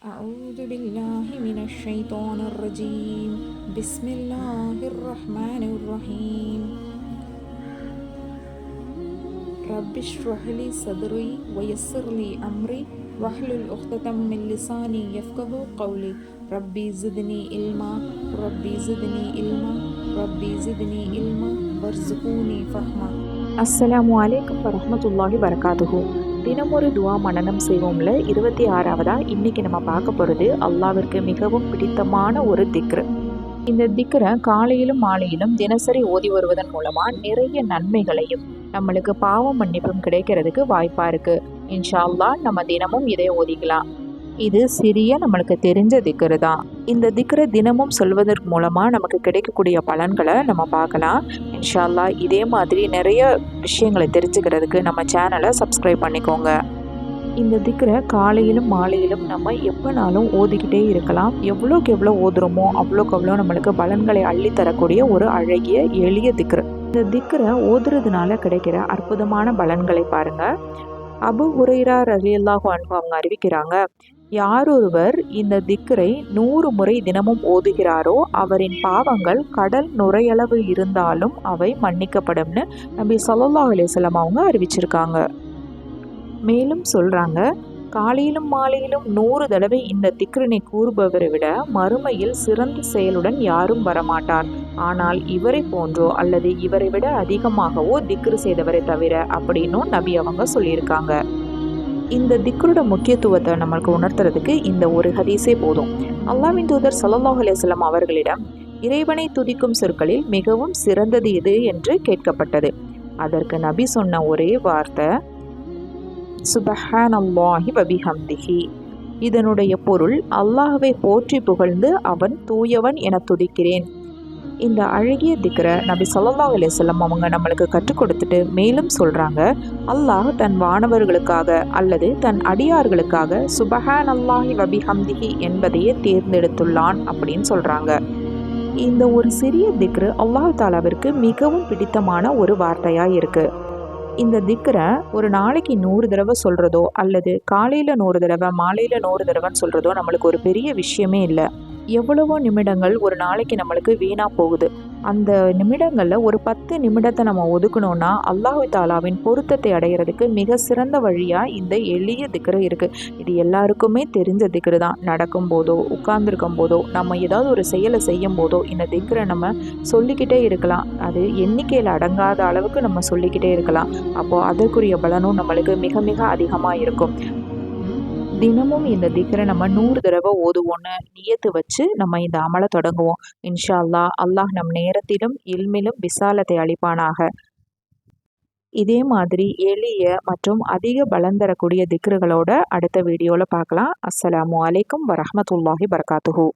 أعوذ بالله من الشيطان الرجيم. بسم الله الرحمن الرحيم. رب اشرح لي صدري ويسر لي أمري. واحلل عقدة من لساني يفقه قولي. ربي زدني علما. ربي زدني علما. ربي زدني علما. وارزقوني فهما. السلام عليكم ورحمة الله وبركاته. தினமொரு துவா மனநம் செய்வோம்ல. இருபத்தி ஆறாவதா? இன்னைக்கு நம்ம பார்க்க போகிறது அல்லாவிற்கு மிகவும் பிடித்தமான ஒரு திக்ரு. இந்த திக்ரை காலையிலும் மாலையிலும் தினசரி ஓதி வருவதன் மூலமா நிறைய நன்மைகளையும் நம்மளுக்கு பாவ மன்னிப்பும் கிடைக்கிறதுக்கு வாய்ப்பா இருக்கு. இன்ஷா அல்லாஹ் நம்ம தினமும் இதை ஓதிக்கலாம். இது சிறிய நம்மளுக்கு தெரிஞ்ச திக்கரு தான். இந்த திக்கரை தினமும் சொல்வதற்கு மூலமா நமக்கு கிடைக்கக்கூடிய பலன்களை நம்ம பார்க்கலாம். இன்ஷா அல்லாஹ் இதே மாதிரி நிறைய விஷயங்களை தெரிஞ்சுக்கிறதுக்கு நம்ம சேனலை சப்ஸ்கிரைப் பண்ணிக்கோங்க. இந்த திக்கரை காலையிலும் மாலையிலும் நம்ம எப்போனாலும் ஓதிக்கிட்டே இருக்கலாம். எவ்வளோக்கு எவ்வளோ ஓதுறோமோ அவ்வளோக்கு அவ்வளோ நம்மளுக்கு பலன்களை அள்ளி தரக்கூடிய ஒரு அழகிய எளிய திக்ரு. இந்த திக்கரை ஓதுறதுனால கிடைக்கிற அற்புதமான பலன்களை பாருங்க. அபு ஹுரைரா ரலியல்லாஹு அன்பு அவங்க அறிவிக்கிறாங்க யாரொருவர் இந்த திக்ரை நூறு முறை தினமும் ஓதுகிறாரோ அவரின் பாவங்கள் கடல் நுரையளவு இருந்தாலும் அவை மன்னிக்கப்படும்னு நபி ஸல்லல்லாஹு அலைஹி அவங்க அறிவிச்சிருக்காங்க. மேலும் சொல்கிறாங்க காலையிலும் மாலையிலும் நூறு தடவை இந்த திக்ரினை கூறுபவரை விட மறுமையில் சிறந்த செயலுடன் யாரும் வரமாட்டார். ஆனால் இவரை போன்றோ அல்லது இவரை விட அதிகமாகவோ திக்ரு செய்தவரை தவிர அப்படின்னும் நபி அவங்க சொல்லியிருக்காங்க. இந்த திக்ரோட முக்கியத்துவத்தை நம்மளுக்கு உணர்த்துறதுக்கு இந்த ஒரு ஹதீஸே போதும். அல்லாவின் தூதர் ஸல்லல்லாஹு அவர்களிடம் இறைவனை துதிக்கும் சொற்களில் மிகவும் சிறந்தது எது என்று கேட்கப்பட்டது. அதற்கு நபி சொன்ன ஒரே வார்த்தை சுபஹான் அல்லாஹி வபிஹம்திஹி இதனுடைய பொருள் அல்லாஹ்வை போற்றி புகழ்ந்து அவன் தூயவன் என துதிக்கிறேன். இந்த அழகிய திக்கரை நபி ஸல்லல்லாஹு அலைஹி அவங்க நம்மளுக்கு கற்றுக் கொடுத்துட்டு மேலும் சொல்கிறாங்க அல்லாஹ் தன் வானவர்களுக்காக அல்லது தன் அடியார்களுக்காக சுபஹான் அல்லாஹி வபி ஹம்திஹி என்பதையே தேர்ந்தெடுத்துள்ளான் அப்படின்னு சொல்கிறாங்க இந்த ஒரு சிறிய திக்ரு அல்லாஹ் தாலாவிற்கு மிகவும் பிடித்தமான ஒரு வார்த்தையாக இருக்குது இந்த திக்கரை ஒரு நாளைக்கு நூறு தடவை சொல்கிறதோ அல்லது காலையில் நூறு தடவை மாலையில் நூறு தடவைன்னு சொல்கிறதோ நம்மளுக்கு ஒரு பெரிய விஷயமே இல்லை. எவ்வளவோ நிமிடங்கள் ஒரு நாளைக்கு நம்மளுக்கு வீணாக போகுது. அந்த நிமிடங்களில் ஒரு பத்து நிமிடத்தை நம்ம ஒதுக்கணும்னா அல்லாஹு தாலாவின் பொருத்தத்தை அடையிறதுக்கு மிக சிறந்த வழியாக இந்த எளிய திக்ரு இருக்குது இது எல்லாருக்குமே தெரிஞ்ச திக்ரு தான். நடக்கும் போதோ உட்கார்ந்துருக்கும் போதோ நம்ம ஏதாவது ஒரு செயலை செய்யும் போதோ இந்த திக்கரை நம்ம சொல்லிக்கிட்டே இருக்கலாம். அது எண்ணிக்கையில் அடங்காத அளவுக்கு நம்ம சொல்லிக்கிட்டே இருக்கலாம். அப்போது அதற்குரிய பலனும் நம்மளுக்கு மிக மிக அதிகமாக இருக்கும். தினமும் இந்த திக்கரை நம்ம நூறு தடவை ஓதுவோன்னு நியத்து வச்சு நம்ம இந்த அமலை தொடங்குவோம். இன்ஷா அல்லாஹ் அல்லாஹ் நம் நேரத்திலும் இல்மிலும் விசாலத்தை அளிப்பானாக. இதே மாதிரி எளிய மற்றும் அதிக பலன் தரக்கூடிய திக்ருகளோட அடுத்த வீடியோவில் பார்க்கலாம். அஸ்ஸலாமு அலைக்கும் வரமத்துல்லாஹி வரகாத்துஹூ